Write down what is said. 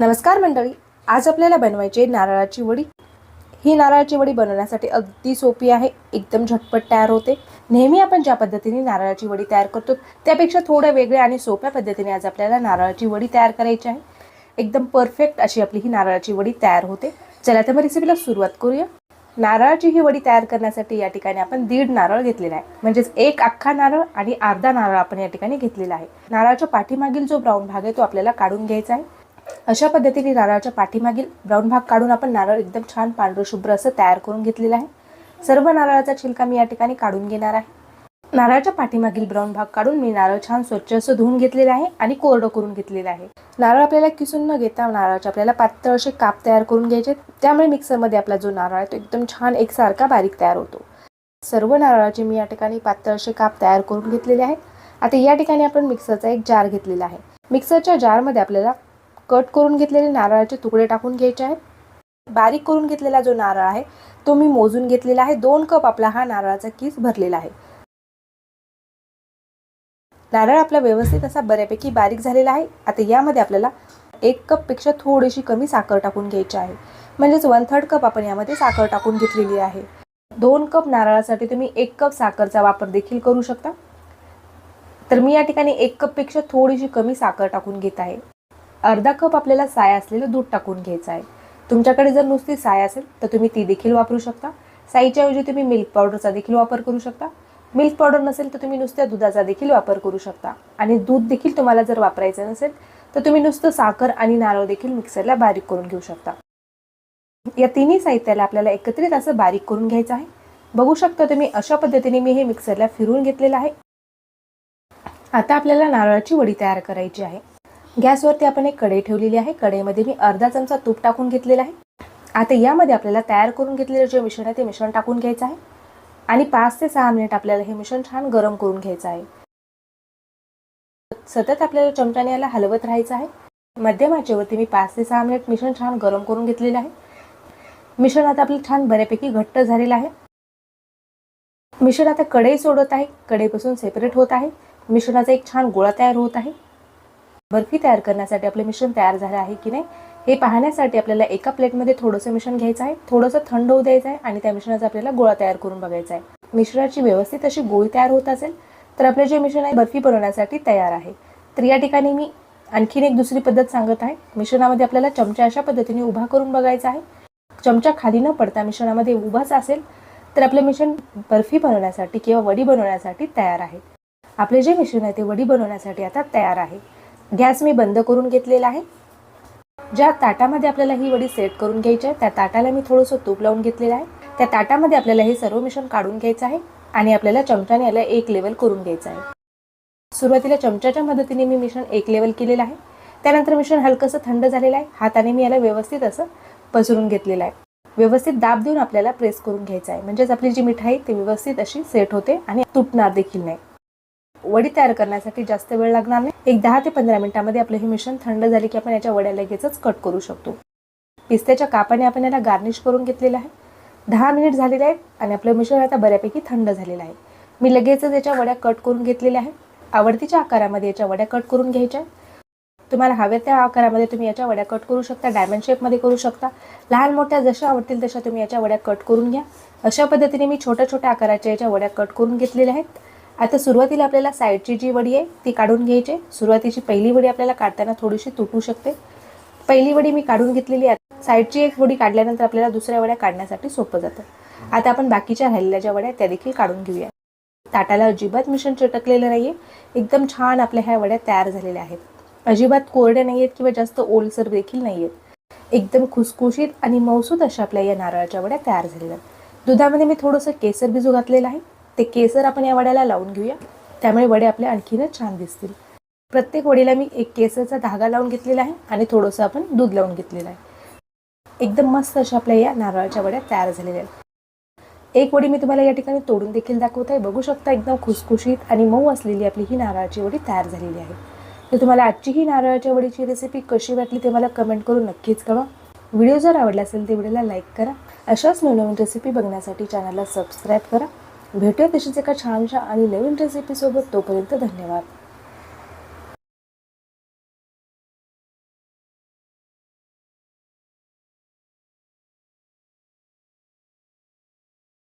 नमस्कार मंडळी आज आपल्याला बनवायची आहे नारळाची वडी. ही नारळाची वडी बनवण्यासाठी अगदी सोपी आहे एकदम झटपट तयार होते. नेहमी आपण ज्या पद्धतीने नारळाची वडी तयार करतो त्यापेक्षा थोड्या वेगळ्या आणि सोप्या पद्धतीने आज आपल्याला नारळाची वडी तयार करायची आहे. एकदम परफेक्ट अशी आपली ही नारळाची वडी तयार होते. चला तर मग रेसिपीला सुरुवात करूया. नारळाची ही वडी तयार करण्यासाठी या ठिकाणी आपण दीड नारळ घेतलेला आहे. म्हणजेच एक अख्खा नारळ आणि अर्धा नारळ आपण या ठिकाणी घेतलेला आहे. नारळाच्या पाठीमागील जो ब्राऊन भाग आहे तो आपल्याला काढून घ्यायचा आहे. अशा पद्धतीने नारळाच्या पाठीमागील ब्राऊन भाग काढून आपण नारळ एकदम छान पांढरं शुभ्र असं तयार करून घेतलेलं आहे. सर्व नारळाचा छिलका मी या ठिकाणी काढून घेणार आहे. नारळाच्या पाठीमागील ब्राऊन भाग काढून मी नारळ छान स्वच्छ असं धुवून घेतलेलं आहे आणि कोरडं करून घेतलेलं आहे. नारळ आपल्याला किसून न घेता नारळाचे आपल्याला पातळ असे काप तयार करून घ्यायचे त्यामुळे मिक्सरमध्ये आपला जो नारळ आहे तो एकदम छान एकसारखा बारीक तयार होतो. सर्व नारळाचे मी या ठिकाणी पातळ असे काप तयार करून घेतलेले आहे आता या ठिकाणी आपण मिक्सरचा एक जार घेतलेला आहे. मिक्सरच्या जारमध्ये आपल्याला कट करून घेतलेले नारळाचे तुकडे टाकून घ्यायचे आहेत. बारीक करून घेतलेला जो नारळ आहे तो मी मोजून घेतलेला आहे. दोन कप आपला हा नारळाचा किस भरलेला आहे. नारळ आपला व्यवस्थित असा बऱ्यापैकी बारीक झालेला आहे. आता यामध्ये आपल्याला एक कपपेक्षा थोडीशी कमी साखर टाकून घ्यायची आहे. म्हणजेच वन थर्ड कप आपण यामध्ये साखर टाकून घेतलेली आहे. दोन कप नारळासाठी तुम्ही एक कप साखरचा वापर देखील करू शकता. तर मी या ठिकाणी एक कपपेक्षा थोडीशी कमी साखर टाकून घेत आहे. अर्धा कप आपल्याला साय असलेलं दूध टाकून घ्यायचं आहे. तुमच्याकडे जर नुसती साय असेल तर तुम्ही ती देखील वापरू शकता. साईच्या ऐवजी तुम्ही मिल्क पावडरचा देखील वापर करू शकता. मिल्क पावडर नसेल तर तुम्ही नुसत्या दुधाचा देखील वापर करू शकता. आणि दूध देखील तुम्हाला जर वापरायचं नसेल तर तुम्ही नुसतं साखर आणि नारळ देखील मिक्सरला बारीक करून घेऊ शकता. या तिन्ही साहित्याला आपल्याला एकत्रित असं बारीक करून घ्यायचं आहे. बघू शकता तुम्ही अशा पद्धतीने मी हे मिक्सरला फिरून घेतलेलं आहे. आता आपल्याला नारळाची वडी तयार करायची आहे. गॅसवरती आपण एक कढई ठेवलेली आहे. कढईमध्ये मी अर्धा चमचा तूप टाकून घेतलेला आहे. आता यामध्ये आपल्याला तयार करून घेतलेलं जे मिश्रण आहे ते मिश्रण टाकून घ्यायचं आहे. आणि पाच ते सहा मिनिट आपल्याला हे मिश्रण छान गरम करून घ्यायचं आहे. सतत आपल्याला चमच्याने याला हलवत राहायचं आहे. मध्यम आचेवरती मी पाच ते सहा मिनिट मिश्रण छान गरम करून घेतलेलं आहे. मिश्रण आता आपलं छान बऱ्यापैकी घट्ट झालेलं आहे. मिश्रण आता कढई सोडत आहे. कढईपासून सेपरेट होत आहे. मिश्रणाचा एक छान गोळा तयार होत आहे. बर्फी तयार करण्यासाठी आपले मिश्रण तयार झाले आहे की नाही हे पाहण्यासाठी आपल्याला एका प्लेटमध्ये थोडंसं मिश्रण घ्यायचं आहे थोडंसं थंड होऊ द्यायचं आहे आणि त्या मिश्रणाचा आपल्याला गोळा तयार करून बघायचा आहे. मिश्रणाची व्यवस्थित अशी गोळी तयार होत असेल तर आपलं जे मिश्रण आहे बर्फी बनवण्यासाठी तयार आहे. तर या ठिकाणी मी आणखीन एक दुसरी पद्धत सांगत आहे. मिश्रणामध्ये आपल्याला चमचा अशा पद्धतीने उभा करून बघायचा आहे. चमचा खाली न पडता मिश्रणामध्ये उभाच असेल तर आपलं मिश्रण बर्फी बनवण्यासाठी किंवा वडी बनवण्यासाठी तयार आहे. आपले जे मिश्रण आहे ते वडी बनवण्यासाठी आता तयार आहे. गॅस मी बंद करून घेतलेला आहे. ज्या ताटामध्ये आपल्याला ही वडी सेट करून घ्यायची आहे त्या ताटाला मी थोडंसं तूप लावून घेतलेलं आहे. त्या ताटामध्ये आपल्याला हे सर्व मिश्रण काढून घ्यायचं आहे आणि आपल्याला चमच्याने याला एक लेवल करून घ्यायचं आहे. सुरुवातीला चमच्याच्या मदतीने मी मिश्रण एक लेवल केलेलं आहे. त्यानंतर मिश्रण हलकंसं थंड झालेलं आहे. हाताने मी याला व्यवस्थित असं पसरून घेतलेलं आहे. व्यवस्थित दाब देऊन आपल्याला प्रेस करून घ्यायचं आहे. म्हणजेच आपली जी मिठाई ती व्यवस्थित अशी सेट होते आणि तुटणार देखील नाही. वडी तयार करण्यासाठी जास्त वेळ लागणार नाही. एक दहा ते पंधरा मिनिटामध्ये आपलं हे मिश्रण थंड झाले की आपण याच्या वड्या लगेचच कट करू शकतो. पिस्त्याच्या कापाने आपण याला गार्निश करून घेतलेलं आहे. दहा मिनिट झालेले आहेत आणि आपलं मिश्रण आता बऱ्यापैकी थंड झालेलं आहे. मी लगेचच याच्या वड्या कट करून घेतलेल्या आहे आवडतीच्या आकारामध्ये याच्या वड्या कट करून घ्यायच्या तुम्हाला हव्या त्या आकारामध्ये तुम्ही याच्या वड्या कट करू शकता डायमंड शेपमध्ये करू शकता. लहान मोठ्या जशा आवडतील तशा तुम्ही याच्या वड्या कट करून घ्या. अशा पद्धतीने मी छोट्या छोट्या आकाराच्या याच्या वड्या कट करून घेतलेल्या आहेत. आता सुरुवातीला आपल्याला साईडची जी वडी आहे ती काढून घ्यायची. सुरुवातीची पहिली वडी आपल्याला काढताना थोडीशी तुटू शकते. पहिली वडी मी काढून घेतलेली आहे. साईडची एक वडी काढल्यानंतर आपल्याला दुसऱ्या वड्या काढण्यासाठी सोपं जातं. आता आपण बाकीच्या राहिलेल्या ज्या वड्या त्या देखील काढून घेऊया. ताटाला अजिबात मिश्रण चिटकलेलं नाही आहे एकदम छान आपल्या ह्या वड्या तयार झालेल्या आहेत. अजिबात कोरड्या नाही आहेत किंवा जास्त ओलसर देखील नाही आहेत एकदम खुसखुशीत आणि मौसूद अशा आपल्या या नारळाच्या वड्या तयार झालेल्या आहेत. दुधामध्ये मी थोडंसं केसर बिजू घातलेलं आहे. ते केसर आपण या वड्याला लावून घेऊया. त्यामुळे वडे आपल्या आणखीनच छान दिसतील. प्रत्येक वडीला मी एक केसरचा धागा लावून घेतलेला आहे आणि थोडंसं आपण दूध लावून घेतलेलं आहे. एकदम मस्त अशा आपल्या या नारळाच्या वड्या तयार झालेल्या आहेत. एक वडी मी तुम्हाला या ठिकाणी तोडून देखील दाखवत आहे. बघू शकता एकदम खुसखुशीत आणि मऊ असलेली आपली ही नारळाची वडी तयार झालेली आहे. तर तुम्हाला आजची ही नारळाच्या वडीची रेसिपी कशी वाटली ते मला कमेंट करून नक्कीच कळवा. व्हिडिओ जर आवडला असेल तर व्हिडिओला लाईक करा. अशाच नवनवीन रेसिपी बघण्यासाठी चॅनलला सबस्क्राईब करा. भेटूया तशीच एका छानशा आणि नवीन रेसिपीसोबत तोपर्यंत धन्यवाद.